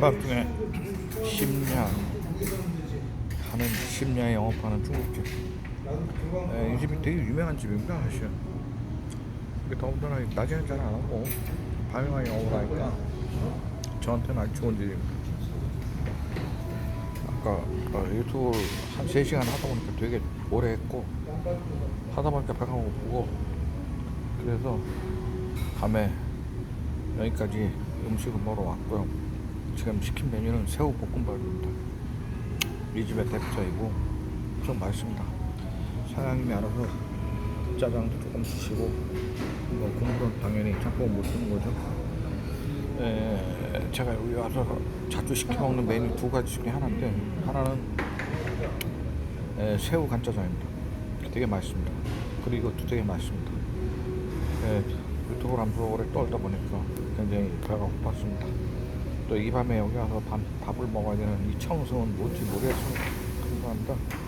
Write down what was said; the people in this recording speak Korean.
밤중에 심야 하는 심야에 영업하는 중국집 에, 이 집이 되게 유명한 집입니다 사실 이게 더군다나 낮에는 잘 안 하고 밤에만 영업을 하니까 저한테는 아주 좋은 집입니다. 아까 어, 유튜브를 한 3시간 하다 보니까 되게 오래 했고 하다 보니까 배가 고프고 그래서 밤에 여기까지 음식을 먹으러 왔고요 지금 시킨 메뉴는 새우 볶음밥입니다 이 집의 대표적이고 좀 맛있습니다 사장님이 알아서 짜장도 조금 주시고 뭐 국물은 당연히 짬뽕 못 주는 거죠 에, 제가 여기 와서 자주 시켜 먹는 메뉴 두 가지 중에 하나인데 하나는 에, 새우 간짜장입니다. 되게 맛있습니다. 그리고 이것도 되게 맛있습니다. 에, 유튜브를 안 보고 오래 떨다 보니까 굉장히 배가 고팠습니다. 또 이 밤에 여기 와서 밥, 밥을 먹어야 되는 이 청승은 뭔지 모르겠습니다. 감사합니다.